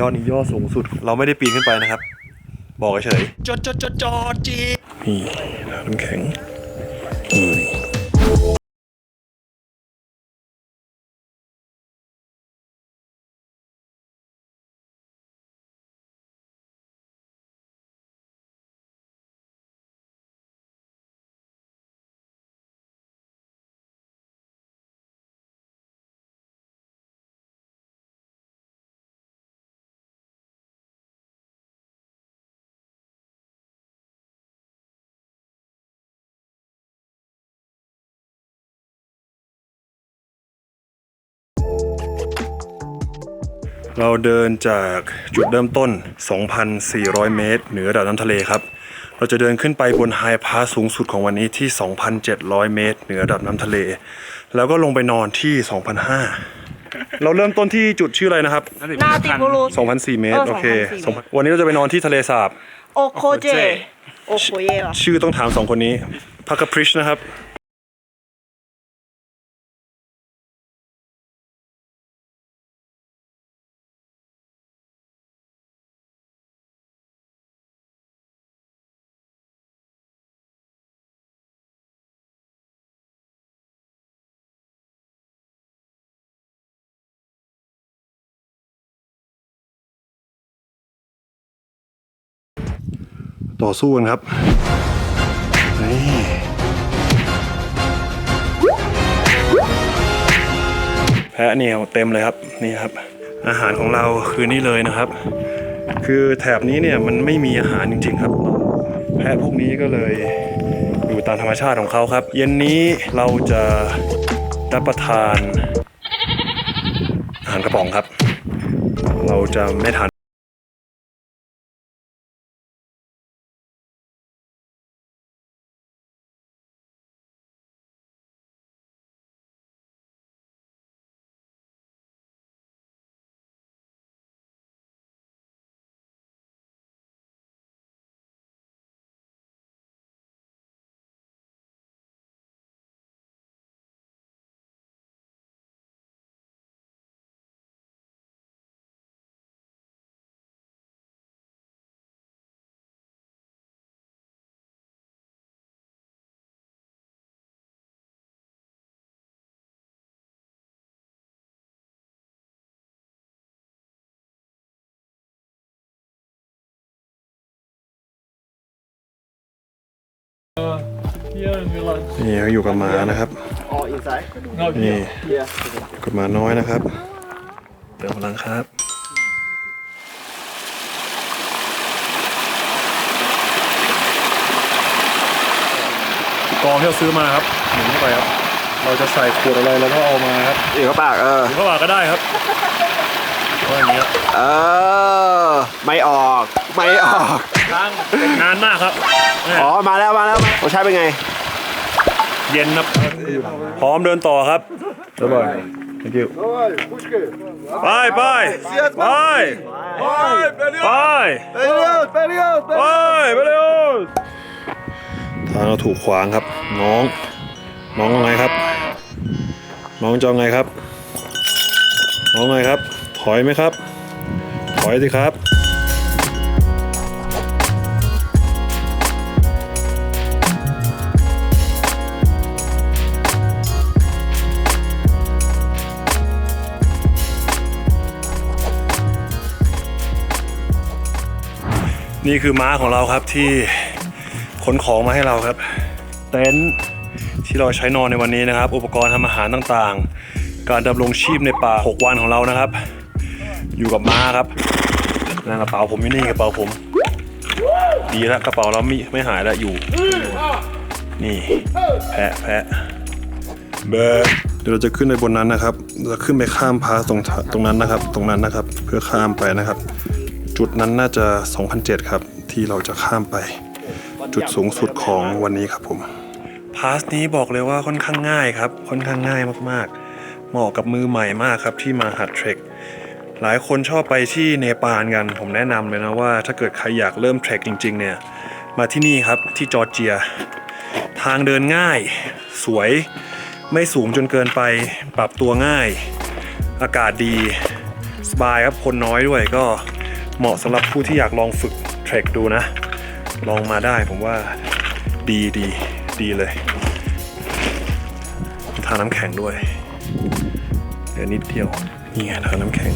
ยอดนี้ยอดสูงสุด เราไม่ได้ปีนขึ้นไปนะครับ บอกเฉยจอดจอดจอดจอดจีนี่น้ำแข็ง เราเดินจากจุดเริ่มต้น 2,400 เมตร เหนือระดับน้ำทะเลครับ เราจะเดินขึ้นไปบนไฮพาสสูงสุดของวันนี้ที่ 2,700 เมตร เหนือระดับน้ำทะเล แล้วก็ลงไปนอนที่ 2,500 เราเริ่มต้นที่จุดชื่ออะไรนะครับ นาติบุรุ2,400เมตรเออโอเค2,400 2,000วันนี้เราจะไปนอนที่ทะเลสาบ โอโคเจ โอโคเยเหรอชื่อต้องถามสองคนนี้พักกพริชนะครับ ต่อสู้กันครับนี่แพะเหนียวเต็มเลยครับนี่ครับ อาหารของเราคือนี่เลยนะครับ คือแถบนี้เนี่ยมันไม่มีอาหารจริง ๆ ครับ แพะพวกนี้ก็เลยอยู่ตามธรรมชาติของเขาครับ เย็นนี้เราจะรับประทานอาหารกระป๋องครับ เราจะไม่ทาน นี่เขาอยู่กับหมานะครับนี่อยู่กับหมาน้อยนะครับเติมพลังครับ กองที่เราซื้อมาครับหมุนเข้าไปครับ เราจะใส่ขวดอะไรแล้วก็เอามาครับอีกเข้าปากเออ หรือเข้าปากก็ได้ครับ ก็อย่างนี้ครับเออ ไม่ออก ไม่ออกนานมากครับอ๋อ มาแล้วมาแล้วรสชาติเป็นไง เย็นครับพร้อมเดินต่อครับบ๊ายบาย thank you ไปไปไปไปไปไปไปเร็วทางเราถูกขวางครับ น้อง น้องว่าไงครับ น้องจะเอาไงครับ น้องไงครับถ อยไหมครับ ถอยสิครับ นี่คือม้าของเราครับที่ขนของมาให้เราครับ เต็นท์ที่เราใช้นอนในวันนี้นะครับ อุปกรณ์ทำอาหารต่างๆ การดำรงชีพในป่า 6 วันของเรานะครับ อยู่กับม้าครับนั่นกระเป๋าผมอยู่นี่กระเป๋าผม ดีแล้วกระเป๋าเราไม่ไม่หายแล้วอยู่ นี่แพะแพะเบอเดี๋ยวเราจะขึ้นไปบนนั้นนะครับเราจะขึ้นไปข้ามพาสตรงตรงนั้นนะครับ ตรงนั้นนะครับ เพื่อข้ามไปนะครับ จุดนั้นน่าจะ 2,007 ครับ ที่เราจะข้ามไป จุดสูงสุดของวันนี้ครับผมพาสนี้บอกเลยว่าค่อนข้างง่ายครับ ค่อนข้างง่ายมากๆ เหมาะกับมือใหม่มากครับที่มาหัดเทรค หลายคนชอบไปที่เนปาลกัน ผมแนะนำเลยนะว่าถ้าเกิดใครอยากเริ่มเทรคจริง ๆ เนี่ย มาที่นี่ครับที่จอร์เจีย ทางเดินง่าย สวย ไม่สูงจนเกินไป ปรับตัวง่าย อากาศดี สบายครับ คนน้อยด้วยก็เหมาะสำหรับผู้ที่อยากลองฝึกเทรคดูนะ ลองมาได้ผมว่าดีดีดีเลยทาน้ำแข็งด้วยเดี๋ยวนิดเดียวนี่ไงทาน้ำแข็ง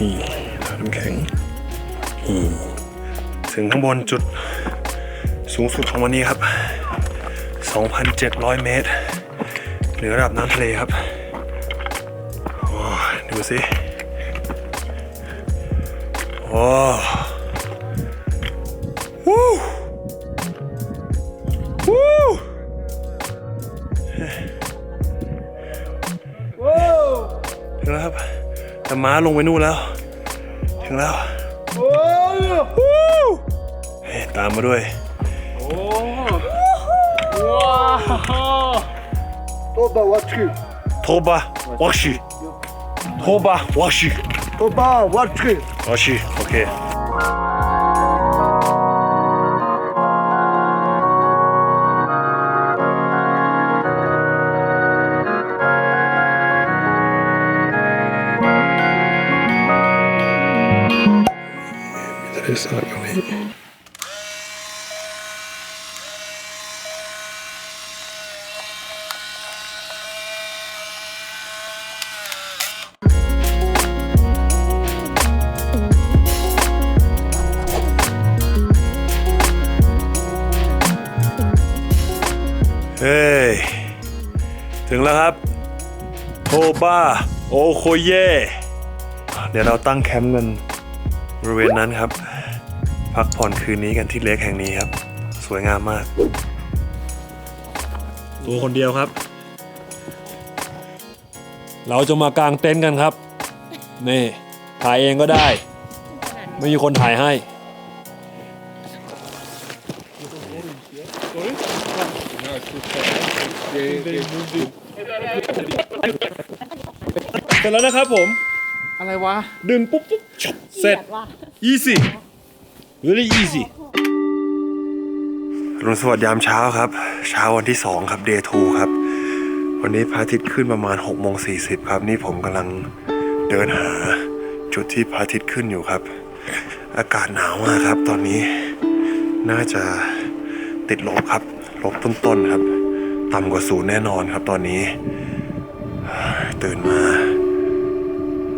นี่ทาน้ำแข็งนี่ถึงข้างบนจุดสูงสุดของวันนี้ครับ 2,700 เมตรเหนือระดับน้ำทะเลครับโอ้ยดูสิ โอ้วู้วู้ถึงแล้วครับ แต่ม้าลงไปนู่นแล้ว ถึงแล้ววู้เฮ้ยตามมาด้วย Oba watchu. โทบะวักชิโทบะวักชิ Oba watchu. วัก ชิโอเคทะเลสาบตรงนี้เฮ้ย ถึงแล้วครับ โทบ้า โอโคเย่ เดี๋ยวเราตั้งแคมป์กันบริเวณนั้นครับ พักผ่อนคืนนี้กันที่เลคแห่งนี้ครับ สวยงามมาก ตัวคนเดียวครับ เราจะมากางเต็นท์กันครับ นี่ ถ่ายเองก็ได้ ไม่มีคนถ่ายให้ เสร็จแล้วนะครับผม อะไรวะ ดึงปุ๊บปุ๊บจบเสร็จ easy really easy รุนสวัสดิ์ยามเช้าครับ เช้าวันที่ 2 ครับ day 2ครับ วันนี้พระอาทิตย์ขึ้นประมาณ6โมง40ครับ นี่ผมกำลังเดินหาจุดที่พระอาทิตย์ขึ้นอยู่ครับ อากาศหนาวมากครับ ตอนนี้น่าจะติดลบครับ ลบต้นๆครับ ต่ำกว่าศูนย์แน่นอนครับตอนนี้ ตื่นมา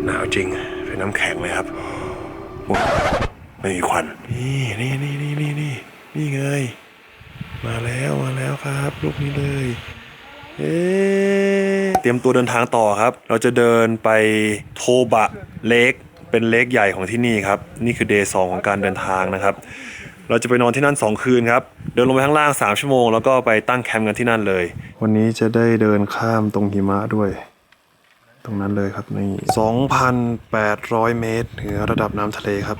หนาวจริง เป็นน้ำแข็งเลยครับ ไม่มีควัน นี่นี่นี่นี่นี่นี่นี่ไงมาแล้วมาแล้วครับลูกนี้เลยเอ๊เตรียมตัวเดินทางต่อครับ เราจะเดินไปโทบะเลกเป็นเลกใหญ่ของที่นี่ครับ นี่คือเดย์สองของการเดินทางนะครับ เราจะไปนอนที่นั่น 2 คืนครับ เดินลงไปข้างล่าง 3 ชั่วโมง แล้วก็ไปตั้งแคมป์กันที่นั่นเลย วันนี้จะได้เดินข้ามตรงหิมะด้วย ตรงนั้นเลยครับนี่2,800 เมตรเหนือระดับน้ำทะเลครับ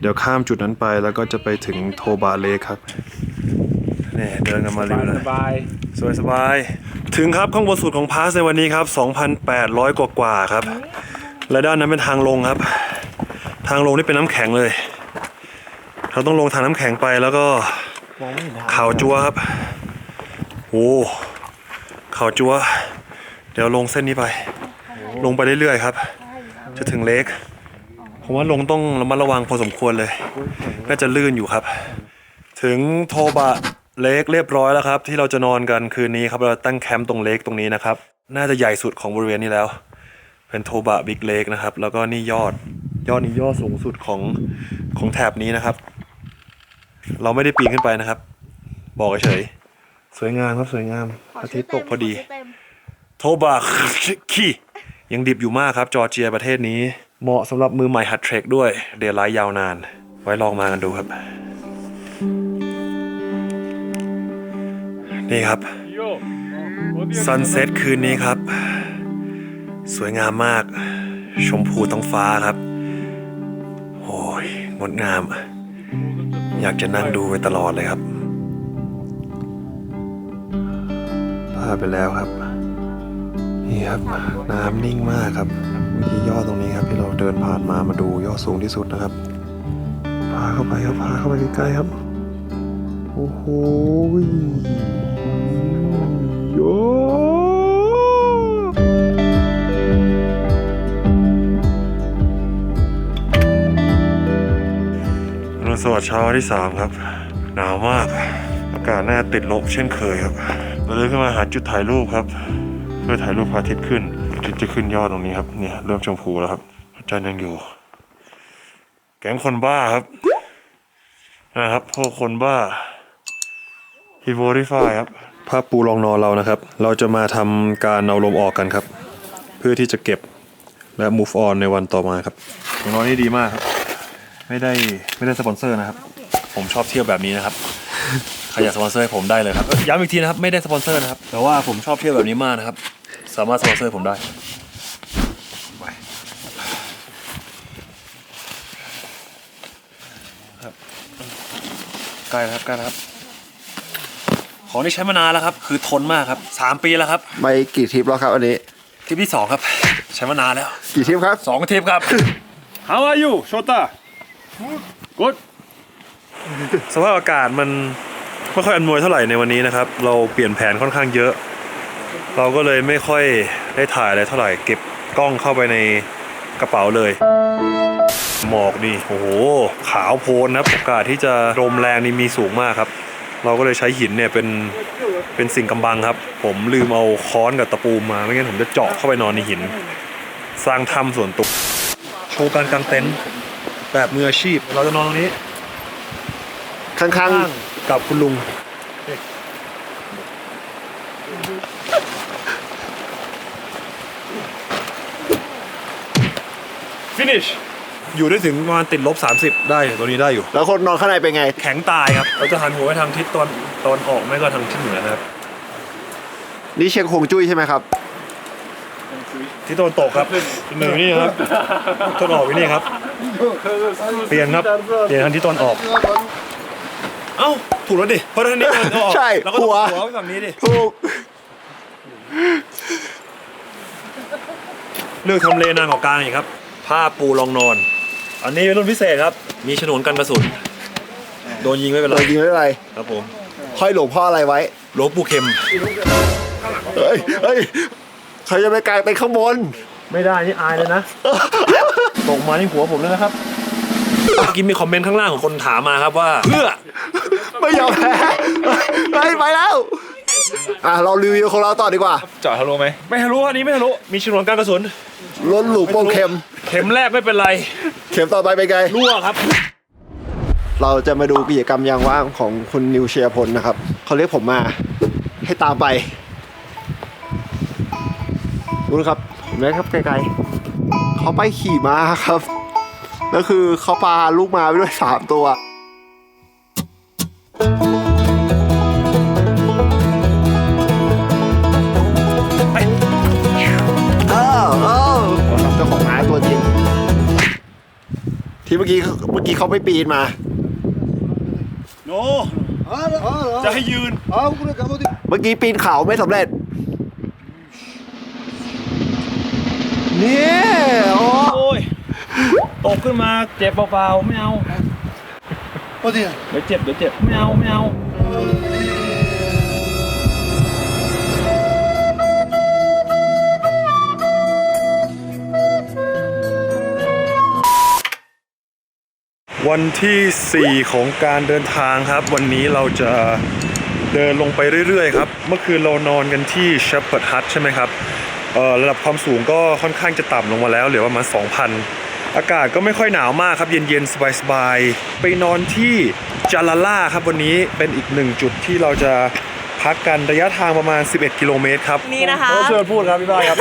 เดี๋ยวข้ามจุดนั้นไปแล้วก็จะไปถึงโทบาเลคครับนี่เดินกันมาเรื่อยสบายสวยสบาย ถึงครับข้างบนสุดของพาสในวันนี้ครับ 2,800 กว่ากว่าๆครับ และด้านนั้นเป็นทางลงครับ ทางลงนี่เป็นน้ำแข็งเลย เราต้องลงทางน้ำแข็งไปแล้วก็มองไม่เห็นทางเขาจัวครับโอ้เขาจัว เดี๋ยวลงเส้นนี้ไป ลงไปเรื่อยๆครับ จะถึงเลค ผมว่าลงต้องระมัดระวังพอสมควรเลย น่าจะลื่นอยู่ครับ ถึงโทบะเลคเรียบร้อยแล้วครับ ที่เราจะนอนกันคืนนี้ครับเราตั้งแคมป์ตรงเลคตรงนี้นะครับ น่าจะใหญ่สุดของบริเวณนี้แล้ว เป็นโทบะบิ๊กเลคนะครับ แล้วก็นี่ยอดยอดนี้ยอดสูงสุดของของแถบนี้นะครับ เราไม่ได้ปีนขึ้นไปนะครับ บอกเฉยๆสวยงามครับสวยงามอาทิตย์ตกพอดี โทบะคียังดิบอยู่มากครับ จอร์เจียประเทศนี้ เหมาะสำหรับมือใหม่หัดเทรคด้วย เดลไลท์ยาวนาน ไว้ลองมากันดูครับ นี่ครับซันเซ็ตคืนนี้ครับ สวยงามมาก ชมพูท้องฟ้าครับโอ้ยงดงาม อยากจะนั่งดูไปตลอดเลยครับพลาดไปแล้วครับ นี่ครับ น้ำนิ่งมากครับ ที่ยอดตรงนี้ครับที่เราเดินผ่านมามาดูยอดสูงที่สุดนะครับ พาเข้าไปครับพาเข้าไปใกล้ๆครับ โอ้โหยอดสวัสดิ์เช้าที่ 3 ครับ หนาวมาก อากาศน่าติดลบเช่นเคยครับเราเลยขึ้นมาหาจุดถ่ายรูปครับ เพื่อถ่ายรูปพระอาทิตย์ขึ้น ทิตย์จะขึ้นยอดตรงนี้ครับเนี่ยเริ่มชมพูแล้วครับพระจันทร์ยังอยู่ แก๊งคนบ้าครับนะครับพวกคนบ้าฮีโวริฟายครับผ้าปูรองนอนเรานะครับ เราจะมาทำการเอาลมออกกันครับ เพื่อที่จะเก็บและ move on ในวันต่อมาครับของน้อยนี่ดีมากครับ ไม่ได้ไม่ได้สปอนเซอร์นะครับ ผมชอบเที่ยวแบบนี้นะครับใครอยากสปอนเซอร์ให้ผมได้เลยครับย้ำอีกทีนะครับ ไม่ได้สปอนเซอร์นะครับ แต่ว่าผมชอบเที่ยวแบบนี้มากนะครับ สามารถสปอนเซอร์ผมได้ไปครับใกล้แล้วครับใกล้แล้วครับ ของที่ใช้มานานแล้วครับ คือทนมากครับสามปีแล้วครับไปกี่ทริปแล้วครับอันนี้ ทริปที่สองครับ ใช้มานานแล้วกี่ทริปครับ สองทริปครับ How are you, Shota? Good. สภาพอากาศมันไม่ค่อยอำนวยเท่าไหร่ในวันนี้นะครับ เราเปลี่ยนแผนค่อนข้างเยอะ เราก็เลยไม่ค่อยได้ถ่ายอะไรเท่าไหร่เก็บกล้องเข้าไปในกระเป๋าเลย หมอกนี่โอ้โห ขาวโพลนนะครับโอกาสที่จะลมแรงนี่มีสูงมากครับ เราก็เลยใช้หินเนี่ยเป็นเป็นสิ่งกำบังครับ ผมลืมเอาค้อนกับตะปูมาไม่งั้นผมจะเจาะเข้าไปนอนในหิน สร้างถ้ำส่วนตัวโชว์การกางเต็นท์แบบมืออาชีพ เราจะนอนตรงนี้ ข้างข้างกับคุณลุง Finish. อยู่ได้ถึงประมาณติดลบ 30 ได้ตัวนี้ได้อยู่ๆแล้วคนนอนข้างในเป็นไง แข็งตายครับเราจะหันหัวไปทางทิศตอนตอนออกไม่ก็ทางทิศเหนือนะครับนี่เช็คฮวงจุ้ยใช่ไหมครับ ทิศตะวันตกครับหนึ่งนี่ครับตะวันออกวินี่ครับ เปลี่ยนครับเปลี่ยนทางทิศตะวันออก เอ้าถูกแล้วดิเพราะทางนี้ตะวันออกใช่แล้วก็ต้องหัวหัวไปฝั่งนี้ดิถูกเลือกทำเลนานกว่ากลางอีกครับ ผ้าปูรองนอน อันนี้เป็นรุ่นพิเศษครับ มีฉนวนกันกระสุน โดนยิงไม่เป็นไร เรายิงไม่เป็นไรครับผม ห้อยหลวงพ่ออะไรไว้ หลวงปู่เข็ม เฮ้ยเฮ้ยใครจะไปกางเต็นท์ข้างบน ไม่ได้นี่อายเลยนะ ตกมาที่หัวผมแล้วนะครับ เมื่อกี้มีคอมเมนต์ข้างล่างของคนถามมาครับว่า เพื่อ ไม่ยอมแพ้ไปไปแล้ว อะเรารีวิวของเราต่อดีกว่าเจาะทะลุไหมไม่ทะลุอันนี้ไม่ทะลุมีฉนวนกันกระสุนล้นหลูกโป่งเข็ม เข็มแรกไม่เป็นไร เข็มต่อไปเป็นไงรั่วครับเราจะมาดูกิจกรรมยามว่างของคุณนิวเชียร์พลนะครับ เขาเรียกผมมาให้ตามไปดูนะครับเห็นไหมครับไกลๆเขาไปขี่ม้าครับ แล้วคือเขาปาลูกม้าไปด้วยสามตัว ที่เมื่อกี้เมื่อกี้เขาไปปีนมา โนจะให้ยืนเมื่อกี้ปีนเขาไม่สำเร็จ เนี่ยโอ้โอ้ยตกขึ้นมาเจ็บเบาๆไม่เอาเดี๋ยวเจ็บเดี๋ยวเจ็บไม่เอาไม่เอา วันที่ 4 ของการเดินทางครับ วันนี้เราจะเดินลงไปเรื่อยๆครับ เมื่อคืนเรานอนกันที่ Shepherd Hut ใช่ไหมครับระดับความสูงก็ค่อนข้างจะต่ำลงมาแล้วเหลือประมาณ 2,000 อากาศก็ไม่ค่อยหนาวมากครับ เย็นๆ สบายๆ ไปนอนที่จาลาล่าครับวันนี้เป็นอีกหนึ่งจุดที่เราจะ พักกันระยะทางประมาณ 11 กิโลเมตรครับนี่นะคะเออเชิญพูดครับพี่บ้ายครับ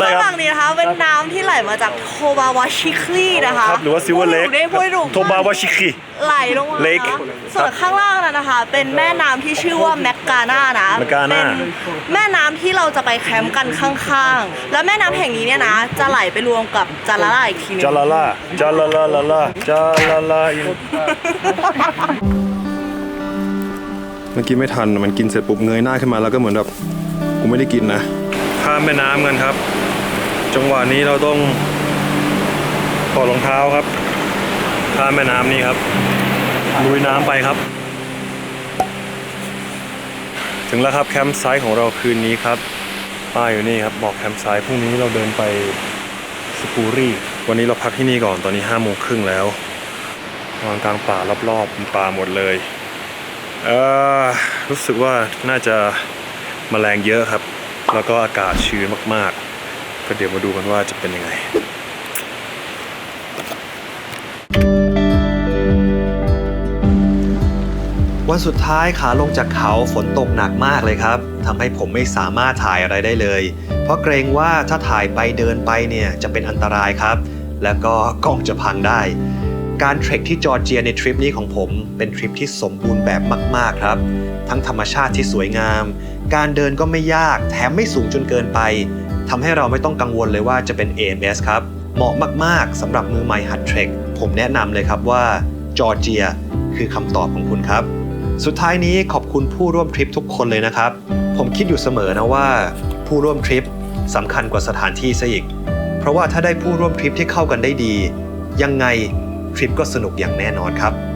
ได้ข้างคหรัลับงนี้นะคะเป็นน้ำที่ไหลมาจากโทบาวาชิคลีนะคะครับหรือว่า Silver พูด Lake ถูกได้พูดถูกโทบาวาชิคิไหลลงมา Lake นะส่วนข้างล่างนั้นนะคะ เป็นแม่น้ำที่ชื่อว่าแมกกาน่านะ Magana เป็นแม่น้ำที่เราจะไปแคมป์กันข้างๆ แล้วแม่น้ำแห่งนี้เนี่ยนะ จะไหลไปรวมกับจาราล่าอีกทีหนึงจาลาล่าจาลาลาลาลาจาลาลาอิน เมื่อกี้ไม่ทันมันกินเสร็จปุ๊บเงยหน้าขึ้นมาแล้วก็เหมือนแบบกูไม่ได้กินนะข้ามแม่น้ำกันครับ จังหวะนี้เราต้องถอดรองเท้าครับข้ามแม่น้ำนี่ครับลุยน้ำไปครับ ถึงแล้วครับแคมป์ไซต์ของเราคืนนี้ครับป้ายอยู่นี่ครับบอกแคมป์ไซต์พรุ่งนี้เราเดินไปสปูรี่ วันนี้เราพักที่นี่ก่อนตอนนี้ห้าโมงครึ่งแล้ววางกลางป่ารอบๆป่าหมดเลย รู้สึกว่าน่าจะมแมลงเยอะครับ แล้วก็อากาศชื้นมากๆ ก็เดี๋ยวมาดูกันว่าจะเป็นยังไงวันสุดท้ายขาลงจากเขาฝนตกหนักมากเลยครับทำให้ผมไม่สามารถถ่ายอะไรได้เลย เพราะเกรงว่าถ้าถ่ายไปเดินไปเนี่ยจะเป็นอันตรายครับ แล้วก็กล้องจะพังได้ การเทรคที่จอร์เจียในทริปนี้ของผมเป็นทริปที่สมบูรณ์แบบมาก ๆ ครับ ทั้งธรรมชาติที่สวยงาม การเดินก็ไม่ยาก แถมไม่สูงจนเกินไปทำให้เราไม่ต้องกังวลเลยว่าจะเป็น AMS ครับ เหมาะมาก ๆสำหรับมือใหม่หัดเทรคผมแนะนำเลยครับว่าจอร์เจียคือคำตอบของคุณครับ สุดท้ายนี้ขอบคุณผู้ร่วมทริปทุกคนเลยนะครับ ผมคิดอยู่เสมอนะว่า ผู้ร่วมทริปสำคัญกว่าสถานที่ซะอีก เพราะว่าถ้าได้ผู้ร่วมทริปที่เข้ากันได้ดี ยังไง ทริปก็สนุกอย่างแน่นอนครับ